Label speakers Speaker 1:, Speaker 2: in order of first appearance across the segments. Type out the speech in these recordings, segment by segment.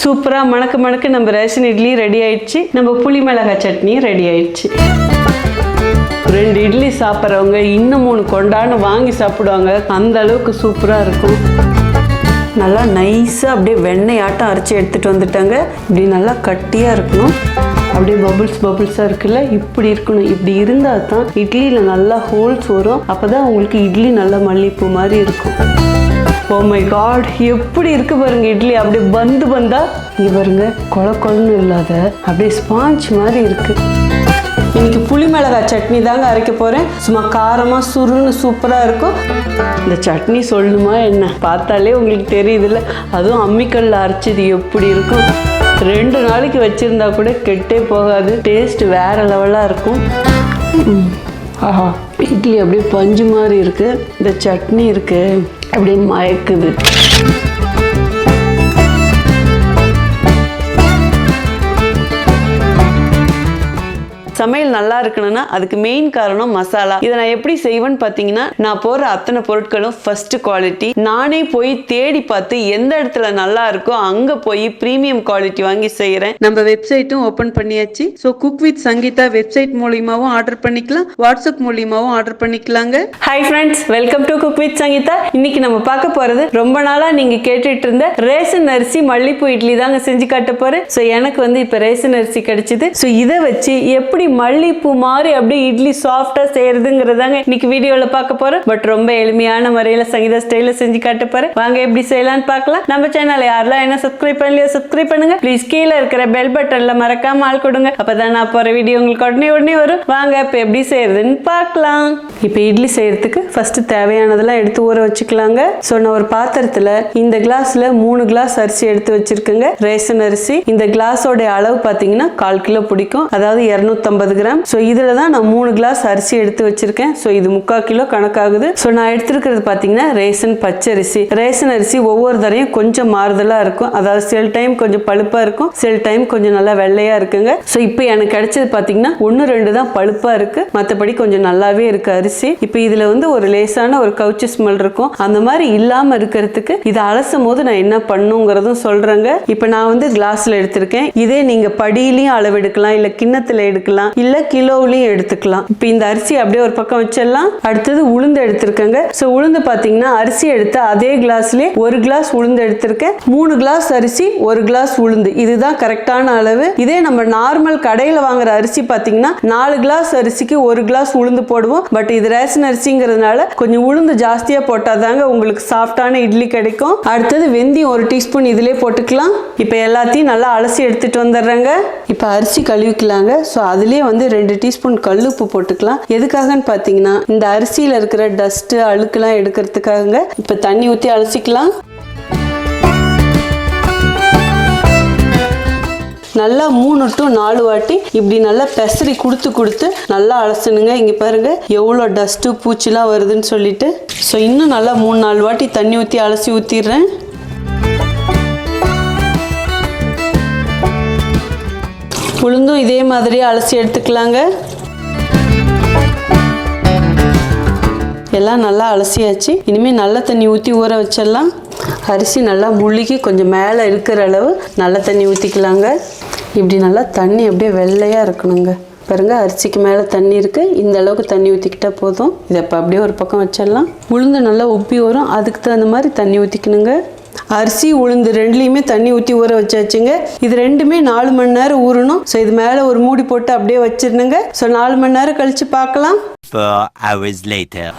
Speaker 1: சூப்பராக மணக்க மணக்க நம்ம ரேஷன் இட்லி ரெடி ஆயிடுச்சு. நம்ம புளி மிளகாய் சட்னி ரெடி ஆயிடுச்சு. ரெண்டு இட்லி சாப்பிட்றவங்க இன்னும் மூணு கொண்டான்னு வாங்கி சாப்பிடுவாங்க. அந்த அளவுக்கு சூப்பராக இருக்கும். நல்லா நைஸாக அப்படியே வெண்ணெய் ஆட்டம் அரைச்சி எடுத்துகிட்டு வந்துட்டாங்க. இப்படி நல்லா கட்டியாக இருக்கணும். அப்படியே பபுள்ஸ் பபுள்ஸாக இருக்குல்ல? இப்படி இருக்கணும். இப்படி இருந்தால் தான் இட்லியில் நல்லா ஹோல்ஸ் வரும். அப்போ தான் உங்களுக்கு இட்லி நல்லா மல்லிப்பூ மாதிரி இருக்கும். ஓ மை காட் எப்படி இருக்கு பாருங்க இட்லி? அப்படியே பந்து பந்தா இங்கே பாருங்க கொல கொலன்னு இல்லாத அப்படியே ஸ்பாஞ்ச் மாதிரி இருக்கு. இன்னைக்கு புளி மிளகாய் சட்னி தாங்க அரைக்க போறேன். சும்மா காரமா சுருன்னு சூப்பரா இருக்கும். இந்த சட்னி சொல்லணுமா என்ன? பார்த்தாலே உங்களுக்கு தெரியுதுல்ல. அதுவும் அம்மிக்கல்ல அரைச்சது எப்படி இருக்கும்? ரெண்டு நாளைக்கு வச்சிருந்தா கூட கெட்டே போகாது. டேஸ்ட் வேற லெவலா இருக்கும். ஆஹா இட்லி அப்படியே பஞ்சு மாதிரி இருக்குது இந்த சட்னி இருக்குது அப்படியே மயக்குது. சமையல் நல்லா இருக்கணும்னா அதுக்கு மெயின் காரணம் மசாலா. இதை நான் எப்படி செய்வேன்னு பார்த்தீங்கன்னா நான் போடுற அத்தனை பொருட்களும் ஃபர்ஸ்ட் குவாலிட்டி நானே போய் தேடி பார்த்து எந்த இடத்துல நல்லா இருக்கோ அங்கே போய் ப்ரீமியம் குவாலிட்டி வாங்கி செய்கிறேன் நம்ம வெப்சைட்டும் ஓப்பன் பண்ணியாச்சு. So cook with Sangeetha website மூலியமாவும் order பண்ணிக்கலாம். வாட்ஸ்அப் மூலியமாவும் ஆர்டர் பண்ணிக்கலாங்க. Hi friends welcome to cook with Sangeetha இன்னைக்கு நம்ம பார்க்க போறது ரொம்ப நாளா நீங்க கேட்டுட்டு இருந்த ரேஷன் அரிசி மல்லிப்பூ இட்லி தாங்க செஞ்சு காட்ட போறேன். ஸோ எனக்கு வந்து இப்போ ரேஷன் அரிசி கிடைச்சது. ஸோ இதை வச்சு எப்படி மல்லிப்பூ மாதிரி அப்படியே இட்லி சாஃப்டா செய்யறதுங்கிறதாங்க இன்னைக்கு வீடியோல பார்க்க போறோம். பட் ரொம்ப எளிமையான முறையில சங்கீதா ஸ்டைல செஞ்சு காட்ட போறேன் வாங்க எப்படி செய்யலாம்னு பார்க்கலாம். நம்ம சேனல் யாரெல்லாம் என்ன சப்ஸ்கிரைப் பண்ணலையோ சப்ஸ்கிரைப் பண்ணுங்க. ப்ளீஸ் கீழே இருக்கிற பெல் பட்டன்ல மறக்காம ஆள் கொடுங்க. அப்பதான் நான் போற வீடியோ உங்களுக்கு உடனே உடனே வரும். வாங்க இப்போ எப்படி செய்யறதுன்னு பார்க்கலாம். இப்போ இட்லி செய்யறதுக்கு ஃபர்ஸ்ட் தேவையானதெல்லாம் எடுத்து ஊற வச்சுக்கலாங்க. ஸோ நான் ஒரு பாத்திரத்துல இந்த கிளாஸ்ல மூணு கிளாஸ் அரிசி எடுத்து வச்சிருக்கேங்க. ரேஷன் அரிசி. இந்த கிளாஸோட அளவு பார்த்தீங்கன்னா கால் கிலோ பிடிக்கும். அதாவது இரநூத்தம்பது ஐம்பது கிராம். ஸோ இதில் தான் நான் மூணு கிளாஸ் அரிசி எடுத்து வச்சிருக்கேன். ஸோ இது முக்கால் கிலோ கணக்காகுது. ஸோ நான் எடுத்திருக்கிறது பார்த்தீங்கன்னா ரேஷன் பச்சரிசி. ரேஷன் அரிசி ஒவ்வொரு தரையும் கொஞ்சம் மாறுதலாக இருக்கும். அதாவது சில டைம் கொஞ்சம் பழுப்பாக இருக்கும். சில டைம் கொஞ்சம் நல்லா வெள்ளையாக இருக்குங்க. ஸோ இப்போ எனக்கு கிடைச்சது பார்த்தீங்கன்னா ஒன்று ரெண்டு தான் பழுப்பாக இருக்குது மற்றபடி கொஞ்சம் நல்லாவே இருக்குது அரிசி. இப்போ இதில் வந்து ஒரு லேசான ஒரு கவுச்சி ஸ்மெல் இருக்கும். அந்த மாதிரி இல்லாமல் இருக்கிறதுக்கு இதை அலசும் போது நான் என்ன பண்ணுங்கிறதும் சொல்கிறேங்க இப்போ நான் வந்து கிளாஸில் எடுத்திருக்கேன். இதே நீங்கள் படியிலையும் அளவெடுக்கலாம் இல்லை கிண்ணத்தில் எடுக்கலாம். இல்லை கிலோவிலையும் எடுத்துக்கலாம். இப்போ இந்த அரிசி அப்படியே ஒரு பக்கம் வச்சிடலாம். அடுத்தது உளுந்து எடுத்திருக்கேங்க. ஸோ உளுந்து பார்த்தீங்கன்னா அரிசி எடுத்து அதே கிளாஸ்லேயே ஒரு கிளாஸ் உளுந்து எடுத்திருக்கேன். மூணு கிளாஸ் அரிசி ஒரு கிளாஸ் உளுந்து. இதுதான் கரெக்டான அளவு. இதே நம்ம நார்மல் கடையில் வாங்குற அரிசி பார்த்தீங்கன்னா நாலு கிளாஸ் அரிசிக்கு ஒரு கிளாஸ் உளுந்து போடுவோம். பட் இது ரேஷன் அரிசிங்கிறதுனால கொஞ்சம் உளுந்து ஜாஸ்தியாக போட்டால் தாங்க உங்களுக்கு சாஃப்டான இட்லி கிடைக்கும். அடுத்தது வெந்தயம் ஒரு டீஸ்பூன் இதிலே போட்டுக்கலாம். இப்போ எல்லாத்தையும் நல்லா அலசி எடுத்துட்டு வந்துடுறேங்க. இப்போ அரிசி கழுவிக்கலாங்க. ஸோ அதுலேயே வந்து ரெண்டு டீஸ்பூன் கல்லுப்பு போட்டுக்கலாம். எதுக்காகன்னு பார்த்தீங்கன்னா இந்த அரிசியில் இருக்கிற டஸ்ட்டு அழுக்கெல்லாம் எடுக்கிறதுக்காகங்க இப்போ தண்ணி ஊற்றி அலசிக்கலாம். நல்லா மூணு டு நாலு வாட்டி இப்படி நல்லா பெசரி கொடுத்து கொடுத்து நல்லா அலசணுங்க. இங்கே பாருங்க எவ்வளோ டஸ்ட்டு பூச்சிலாம் வருதுன்னு சொல்லிட்டு. ஸோ இன்னும் நல்லா மூணு நாலு வாட்டி தண்ணி ஊற்றி அலசி ஊற்றிடுறேன் உளுந்தும் இதே மாதிரியே அலசி எடுத்துக்கலாங்க. எல்லாம் நல்லா அலசியாச்சு. இனிமேல் நல்ல தண்ணி ஊற்றி ஊற வச்சிடலாம். அரிசி நல்லா முழுகி கொஞ்சம் மேலே இருக்கிற அளவு நல்ல தண்ணி ஊற்றிக்கலாங்க இப்படி நல்லா தண்ணி அப்படியே வெள்ளையாக இருக்கணுங்க. பாருங்க அரிசிக்கு மேலே தண்ணி இருக்குது இந்த அளவுக்கு தண்ணி ஊற்றிக்கிட்டால் போதும். இதை இப்போ அப்படியே ஒரு பக்கம் வச்சிடலாம். உளுந்து நல்லா உப்பி வரும். அதுக்கு தகுந்த மாதிரி தண்ணி ஊற்றிக்கணுங்க அரிசி உளுந்து ரெண்டுலேயுமே தண்ணி ஊற்றி ஊற வச்சாச்சுங்க. இது ரெண்டுமே நாலு மணி நேரம் ஊறணும். ஸோ இது மேலே ஒரு மூடி போட்டு அப்படியே வச்சிருந்துங்க ஸோ நாலு மணி நேரம் கழித்து பார்க்கலாம்.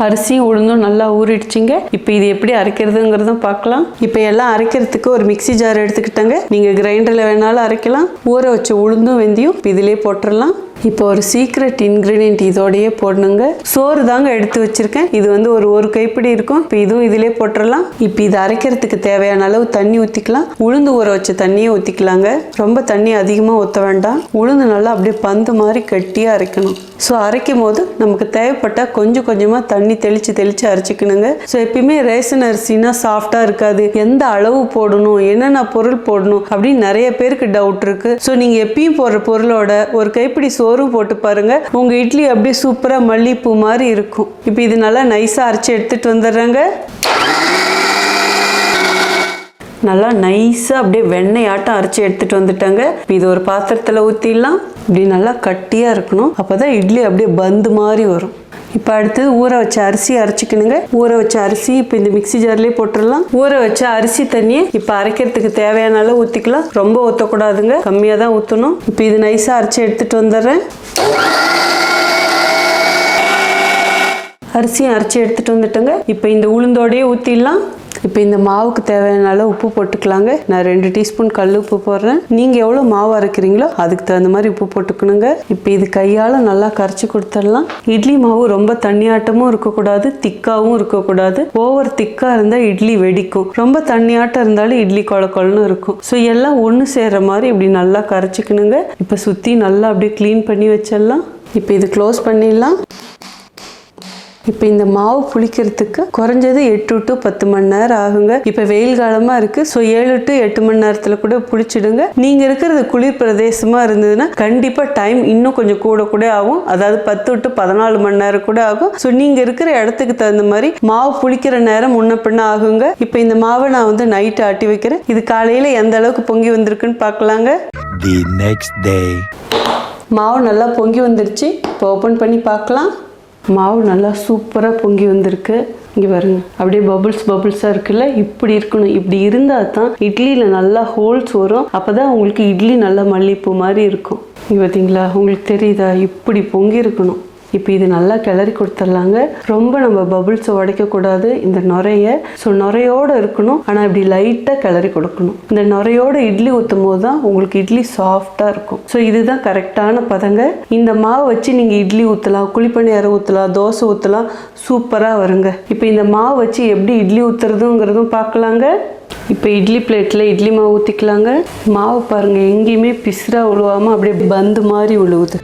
Speaker 1: அரிசி உளுந்தும் நல்லா ஊறிடுச்சுங்க. இப்போ இது எப்படி அரைக்கிறதுங்கிறதும் பார்க்கலாம். இப்போ எல்லாம் அரைக்கிறதுக்கு ஒரு மிக்ஸி ஜார் எடுத்துக்கிட்டாங்க. நீங்கள் கிரைண்டரில் வேணாலும் அரைக்கலாம். ஊற வச்ச உளுந்தும் வெந்தயம் இப்போ இதிலே போட்டுடலாம். இப்போ ஒரு சீக்ரெட் இன்க்ரீடியன்ட் இதோடயே போடணுங்க. சோறு தாங்க எடுத்து வச்சிருக்கேன். இது வந்து ஒரு ஒரு கைப்பிடி இருக்கும். இப்போ இதுவும் இதிலே போட்டுடலாம் இப்போ இது அரைக்கிறதுக்கு தேவையான அளவு தண்ணி ஊற்றிக்கலாம் உளுந்து ஊற வச்ச தண்ணியே ஊற்றிக்கலாங்க ரொம்ப தண்ணி அதிகமாக ஊற்ற வேண்டாம். உளுந்து நல்லா அப்படியே பந்து மாதிரி கட்டியாக அரைக்கணும். ஸோ அரைக்கும் போது நமக்கு தேவைப்பட்டால் கொஞ்சம் கொஞ்சமாக தண்ணி தெளித்து தெளித்து அரைச்சிக்கணுங்க. ஸோ எப்பயுமே ரேஷன் அரிசினா சாஃப்டாக இருக்காது. எந்த அளவு போடணும் என்னென்ன பொருள் போடணும் அப்படின்னு நிறைய பேருக்கு டவுட் இருக்குது ஸோ நீங்கள் எப்பயும் போடுற பொருளோட ஒரு கைப்பிடி சோறு போட்டு பாருங்கள் உங்கள் இட்லி அப்படியே சூப்பராக மல்லிப்பூ மாதிரி இருக்கும். இப்போ இது நல்லா நைஸாக அரைச்சி எடுத்துகிட்டு வந்துடுறேங்க. நல்லா நைஸாக அப்படியே வெண்ணெய் ஆட்டம் அரைச்சி எடுத்துகிட்டு வந்துட்டாங்க. இது ஒரு பாத்திரத்தில் ஊற்றிடலாம் இப்படி நல்லா கட்டியாக இருக்கணும். அப்போ தான் இட்லி அப்படியே பந்து மாதிரி வரும். இப்போ அடுத்தது ஊற வச்ச அரிசி அரைச்சிக்கணுங்க. ஊற வச்ச அரிசி இப்போ இந்த மிக்ஸி ஜார்லேயே போட்டுடலாம் ஊற வச்ச அரிசி தண்ணியை இப்போ அரைக்கிறதுக்கு தேவையான அளவு ஊற்றிக்கலாம் ரொம்ப ஊற்றக்கூடாதுங்க கம்மியாக தான் ஊற்றணும் இப்போ இது நைஸாக அரைச்சி எடுத்துகிட்டு வந்துடுறேன். அரிசியும் அரைச்சி எடுத்துகிட்டு வந்துட்டேங்க. இப்போ இந்த உளுந்தோடையே ஊற்றிடலாம் இப்போ இந்த மாவுக்கு தேவையான அளவு உப்பு போட்டுக்கலாங்க. நான் ரெண்டு டீஸ்பூன் கல் உப்பு போடுறேன். நீங்கள் எவ்வளோ மாவு அரைக்கிறீங்களோ அதுக்கு தகுந்த மாதிரி உப்பு போட்டுக்கணுங்க. இப்போ இது கையால் நல்லா கரைச்சி கொடுத்துடலாம். இட்லி மாவு ரொம்ப தண்ணியாட்டமும் இருக்கக்கூடாது திக்காவும் இருக்கக்கூடாது. ஓவர் திக்காக இருந்தால் இட்லி வெடிக்கும். ரொம்ப தண்ணியாட்டம் இருந்தாலும் இட்லி கொல கொலன்னு இருக்கும். ஸோ எல்லாம் ஒன்று சேர்கிற மாதிரி இப்படி நல்லா கரைச்சிக்கணுங்க. இப்போ சுற்றி நல்லா அப்படியே க்ளீன் பண்ணி வச்சிடலாம். இப்போ இது க்ளோஸ் பண்ணிடலாம். இப்போ இந்த மாவு புளிக்கிறதுக்கு குறைஞ்சது எட்டு டு பத்து மணி நேரம் ஆகுங்க. இப்போ வெயில் காலமாக இருக்குது ஸோ ஏழு டு எட்டு மணி நேரத்தில் கூட புளிச்சிடுங்க. நீங்கள் இருக்கிறது குளிர் பிரதேசமாக இருந்ததுன்னா கண்டிப்பாக டைம் இன்னும் கொஞ்சம் கூட கூட ஆகும். அதாவது பத்து டு பதினாலு மணி நேரம் கூட ஆகும். ஸோ நீங்கள் இருக்கிற இடத்துக்கு தகுந்த மாதிரி மாவு புளிக்கிற நேரம் முன்ன பின்ன ஆகுங்க. இப்போ இந்த மாவை நான் வந்து நைட்டு ஆட்டி வைக்கிறேன். இது காலையில் எந்த அளவுக்கு பொங்கி வந்திருக்குன்னு பார்க்கலாங்க.
Speaker 2: The next day.
Speaker 1: மாவு நல்லா பொங்கி வந்துருச்சு. இப்போ ஓப்பன் பண்ணி பார்க்கலாம். மாவு நல்லா சூப்பராக பொங்கி வந்திருக்கு. இங்கே பாருங்க. அப்படியே பபுள்ஸ் பபுள்ஸாக இருக்குல்ல? இப்படி இருக்கணும். இப்படி இருந்தால் தான் இட்லியில் நல்லா ஹோல்ஸ் வரும். அப்போ தான் உங்களுக்கு இட்லி நல்லா மல்லிப்பூ மாதிரி இருக்கும். இங்கே பார்த்தீங்களா உங்களுக்கு தெரியுதா? இப்படி பொங்கி இருக்கணும். இப்போ இது நல்லா கிளறி கொடுத்துர்லாங்க. ரொம்ப நம்ம பபுள்ஸை உடைக்கக்கூடாது. இந்த நுரைய ஸோ நுரையோடு இருக்கணும். ஆனால் இப்படி லைட்டாக கிளறி கொடுக்கணும். இந்த நுரையோடு இட்லி ஊற்றும் போது தான் உங்களுக்கு இட்லி சாஃப்டாக இருக்கும். ஸோ இதுதான் கரெக்டான பதங்க. இந்த மாவு வச்சு நீங்கள் இட்லி ஊற்றலாம் குழிப்பணியாரம் ஊற்றலாம் தோசை ஊற்றலாம் சூப்பராக வருங்க. இப்போ இந்த மாவு வச்சு எப்படி இட்லி ஊற்றுறதுங்கிறதும் பார்க்கலாங்க. இப்போ இட்லி பிளேட்டில் இட்லி மாவு ஊற்றிக்கலாங்க மாவு பாருங்கள் எங்கேயுமே பிசுராக உழுவாமல் அப்படியே பந்து மாதிரி உழுவுது.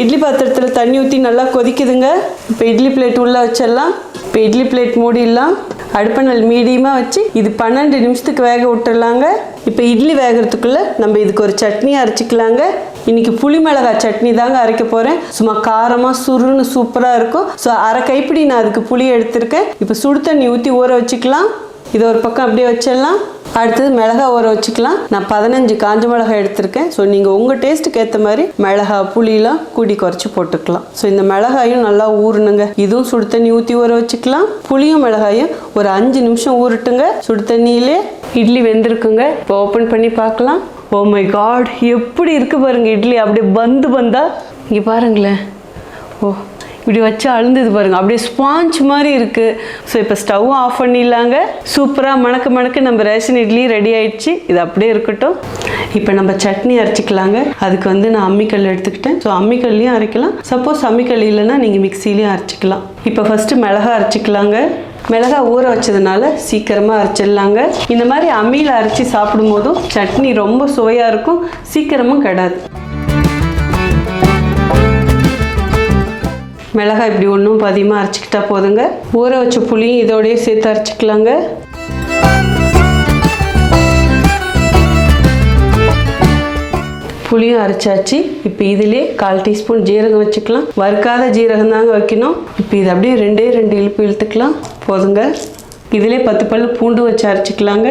Speaker 1: இட்லி பாத்திரத்தில் தண்ணி ஊற்றி நல்லா கொதிக்குதுங்க. இப்போ இட்லி பிளேட் உள்ளே வச்சிடலாம். இப்போ இட்லி பிளேட் மூடிடலாம். அடுப்பை நல் மீடியமாக வச்சு இது பன்னெண்டு நிமிஷத்துக்கு வேக விட்டுடலாங்க. இப்போ இட்லி வேகிறதுக்குள்ளே நம்ம இதுக்கு ஒரு சட்னி அரைச்சிக்கலாங்க. இன்னைக்கு புளி மிளகாய் சட்னி தாங்க அரைக்க போகிறேன் சும்மா காரமாக சுருன்னு சூப்பராக இருக்கும். ஸோ அரை கைப்பிடி நான் அதுக்கு புளி எடுத்திருக்கேன். இப்போ சுடு தண்ணி ஊற்றி ஊற வச்சுக்கலாம். இதை ஒரு பக்கம் அப்படியே வச்சிடலாம். அடுத்தது மிளகா ஊற வச்சுக்கலாம். நான் பதினஞ்சு காஞ்ச மிளகாய் எடுத்திருக்கேன். ஸோ நீங்கள் உங்கள் டேஸ்ட்டுக்கு ஏற்ற மாதிரி மிளகா புளியெலாம் கூடி குறைச்சி போட்டுக்கலாம். ஸோ இந்த மிளகாயும் நல்லா ஊறணுங்க. இதுவும் சுடு தண்ணி ஊற்றி ஊற வச்சுக்கலாம். புளியும் மிளகாயும் ஒரு அஞ்சு நிமிஷம் ஊறட்டுங்க. சுடு தண்ணியிலே இட்லி வெந்திருக்குங்க. இப்போ ஓப்பன் பண்ணி பார்க்கலாம். ஓ மை காட் எப்படி இருக்கு பாருங்க இட்லி. அப்படியே பந்து பந்தா. இங்கே பாருங்களேன். ஓ. இப்படி வச்சு அழுந்தது பாருங்க. அப்படியே ஸ்பாஞ்ச் மாதிரி இருக்கு. ஸோ இப்போ ஸ்டவ்வும் ஆஃப் பண்ணிடலாங்க. சூப்பராக மணக்க மணக்க நம்ம ரேஷன் இட்லி ரெடி ஆயிடுச்சு. இது அப்படியே இருக்கட்டும். இப்போ நம்ம சட்னி அரைச்சிக்கலாங்க. அதுக்கு வந்து நான் அம்மிக்கல் எடுத்துக்கிட்டேன். ஸோ அம்மிக்கல்லையும் அரைக்கலாம். சப்போஸ் அம்மிக்கல் இல்லைன்னா நீங்கள் மிக்சிலையும் அரைச்சிக்கலாம். இப்போ ஃபஸ்ட்டு மிளகா அரைச்சிக்கலாங்க. மிளகா ஊற வச்சதுனால சீக்கிரமாக அரைச்சிடலாங்க. இந்த மாதிரி அம்மியில் அரைச்சி சாப்பிடும் போதும் சட்னி ரொம்ப சுவையாக இருக்கும். சீக்கிரமும் கிடாது. மிளகாய் இப்படி ஒன்றும் பதியமாக அரைச்சிக்கிட்டா போதுங்க. ஊற வச்ச புளியும் இதோடய சேர்த்து அரைச்சிக்கலாங்க. புளியும் அரைச்சாச்சு. இப்போ இதிலே கால் டீஸ்பூன் ஜீரகம் வச்சுக்கலாம். வறுக்காத ஜீரகம் தாங்க வைக்கணும். இப்போ இது அப்படியே ரெண்டே ரெண்டு இழுப்பு இழுத்துக்கலாம். போதுங்க. இதிலே பத்து பல்லு பூண்டு வச்சு அரைச்சிக்கலாங்க.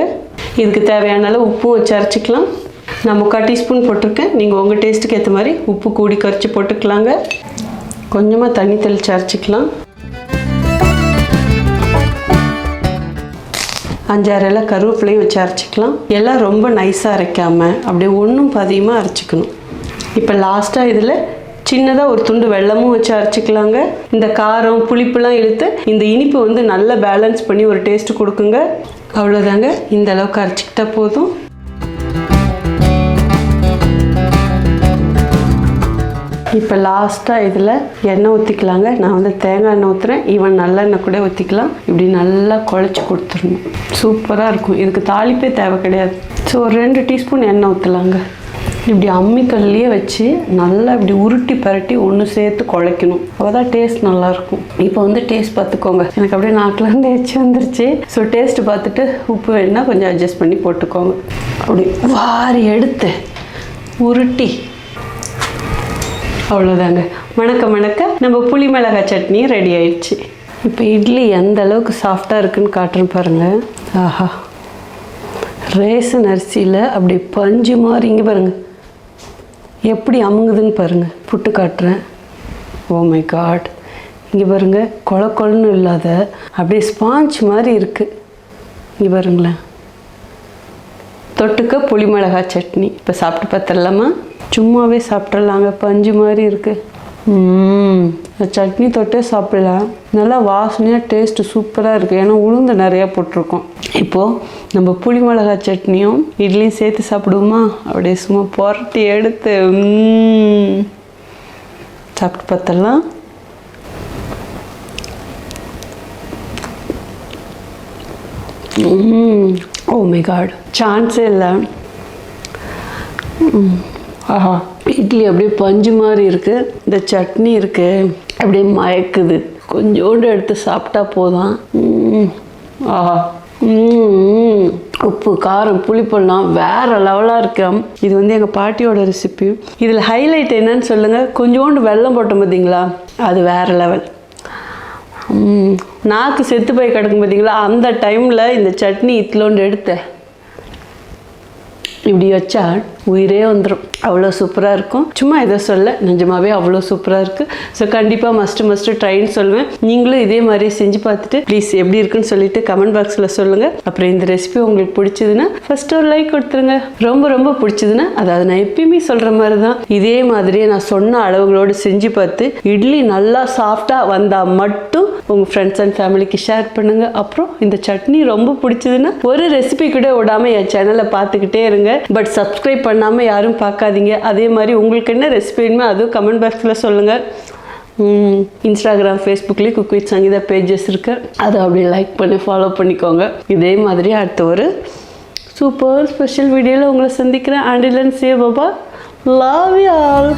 Speaker 1: இதுக்கு தேவையான அளவு உப்பும் வச்சு அரைச்சிக்கலாம். நான் முக்கால் டீஸ்பூன் போட்டிருக்கேன். நீங்கள் உங்கள் டேஸ்ட்டுக்கு ஏற்ற மாதிரி உப்பு கூடி கரைச்சி போட்டுக்கலாங்க. கொஞ்சமாக தண்ணி தெளித்து அரைச்சிக்கலாம். அஞ்சாறு எல்லாம் கருவேப்பிலையும் வச்சு அரைச்சிக்கலாம். எல்லாம் ரொம்ப நைஸாக அரைக்காமல் அப்படியே ஒன்றும் பதியமாக அரைச்சிக்கணும். இப்போ லாஸ்ட்டாக இதில் சின்னதாக ஒரு துண்டு வெல்லமும் வச்சு அரைச்சிக்கலாங்க. இந்த காரம் புளிப்புலாம் இழுத்து இந்த இனிப்பு வந்து நல்லா பேலன்ஸ் பண்ணி ஒரு டேஸ்ட்டு கொடுக்குங்க. அவ்வளோதாங்க இந்த அளவுக்கு அரைச்சிக்கிட்டால் போதும். இப்போ லாஸ்ட்டாக இதில் எண்ணெய் ஊற்றிக்கலாங்க நான் வந்து தேங்காய் எண்ணெய் ஊற்றுறேன் ஈவன் நல்லெண்ணெய் கூட ஊற்றிக்கலாம் இப்படி நல்லா குழச்சி கொடுத்துடணும். சூப்பராக இருக்கும். இதுக்கு தாளிப்பே தேவை கிடையாது. ஸோ ஒரு ரெண்டு டீஸ்பூன் எண்ணெய் ஊற்றலாங்க இப்படி அம்மிக்கல்லையே வச்சு நல்லா இப்படி உருட்டி பரட்டி ஒன்று சேர்த்து குழைக்கணும். அப்போ தான் டேஸ்ட் நல்லாயிருக்கும் இப்போ வந்து டேஸ்ட் பார்த்துக்கோங்க. எனக்கு அப்படியே நாக்கிலேருந்து எச்சு வந்துருச்சு. ஸோ டேஸ்ட் பார்த்துட்டு உப்பு வேணுன்னா கொஞ்சம் அட்ஜஸ்ட் பண்ணி போட்டுக்கோங்க. அப்படி வாரி எடுத்து உருட்டி அவ்வளோதாங்க வணக்கம் வணக்க நம்ம புளி மிளகாய் சட்னி ரெடி ஆயிடுச்சு. இப்போ இட்லி எந்த அளவுக்கு சாஃப்டாக இருக்குன்னு காட்டுறேன் பாருங்கள் ஆஹா. ரேசன் அரிசியில் அப்படி பஞ்சு மாதிரி இங்கே பாருங்கள் எப்படி அமுங்குதுன்னு பாருங்கள் புட்டு காட்டுறேன். Oh ஓ மை காட் இங்கே பாருங்கள் கொல கொலன்னு இல்லாத அப்படியே ஸ்பாஞ்ச் மாதிரி இருக்குது இங்கே பாருங்களேன். தொட்டுக்க புளி மிளகாய் சட்னி. இப்போ சாப்பிட்டு பார்த்துடலாமா? சும்மாவே சாப்பிட்றலாங்க பஞ்சு மாதிரி இருக்குது சட்னி தொட்டே சாப்பிடலாம். நல்லா வாசனையாக டேஸ்ட்டு சூப்பராக இருக்குது ஏன்னா உளுந்து நிறையா போட்டிருக்கோம். இப்போது நம்ம புளி மிளகாய் சட்னியும் இட்லியும் சேர்த்து சாப்பிடுவோமா? அப்படியே சும்மா புரட்டி எடுத்து சாப்பிட்டு பார்த்துடலாம். ஓ மை காட் சான்ஸே இல்லை. ம். ஆஹா. இட்லி அப்படியே பஞ்சு மாதிரி இருக்குது இந்த சட்னி இருக்குது அப்படியே மயக்குது. கொஞ்சோண்டு எடுத்து சாப்பிட்டா போதும். ஆஹா. உப்பு காரம் புளிப்பெல்லாம் வேற லெவலாக இருக்கு. இது வந்து எங்கள் பாட்டியோட ரெசிபி இதில் ஹைலைட் என்னன்னு சொல்லுங்கள் கொஞ்சோண்டு வெல்லம் போட்டோம் பார்த்தீங்களா அது வேற லெவல் நாக்கு செத்து போய் கிடக்கும் பார்த்தீங்களா அந்த டைமில் இந்த சட்னி இத்திலோண்டு எடுத்தேன். இப்படி வச்சா உயிரே வந்துடும் அவ்வளோ சூப்பராக இருக்கும். சும்மா இதை சொல்ல நிஜமாவே அவ்வளோ சூப்பராக இருக்குது ஸோ கண்டிப்பாக மஸ்ட்டு மஸ்ட்டு ட்ரைன்னு சொல்லுவேன். நீங்களும் இதே மாதிரி செஞ்சு பார்த்துட்டு ப்ளீஸ் எப்படி இருக்குன்னு சொல்லிட்டு கமெண்ட் பாக்ஸில் சொல்லுங்கள் அப்புறம் இந்த ரெசிபி உங்களுக்கு பிடிச்சதுன்னா ஃபஸ்ட்டு ஒரு லைக் கொடுத்துருங்க. ரொம்ப ரொம்ப பிடிச்சதுன்னா அதாவது நான் எப்பயுமே சொல்கிற மாதிரி தான் இதே மாதிரியே நான் சொன்ன அளவுகளோடு செஞ்சு பார்த்து இட்லி நல்லா சாஃப்டாக வந்தால் மட்டும் உங்கள் ஃப்ரெண்ட்ஸ் அண்ட் ஃபேமிலிக்கு ஷேர் பண்ணுங்கள் அப்புறம் இந்த சட்னி ரொம்ப பிடிச்சதுன்னா ஒரு ரெசிபி கூட விடாமல் என் சேனலை பார்த்துக்கிட்டே இருங்க. பட் சப்ஸ்கிரைப் பண்ணாமல் யாரும் பார்க்காதீங்க. அதே மாதிரி உங்களுக்கு என்ன ரெசிபி வேணுமோ அதுவும் கமெண்ட் பாக்ஸில் சொல்லுங்கள் இன்ஸ்டாகிராம் ஃபேஸ்புக்லேயும் குக் வித் சங்கீதா பேஜஸ் இருக்கு. அதை அப்படியே லைக் பண்ணி ஃபாலோ பண்ணிக்கோங்க. இதே மாதிரி அடுத்த ஒரு சூப்பர் ஸ்பெஷல் வீடியோவில் உங்களை சந்திக்கிறேன். அண்டிலன் சே பாபா லவ் யூ ஆல்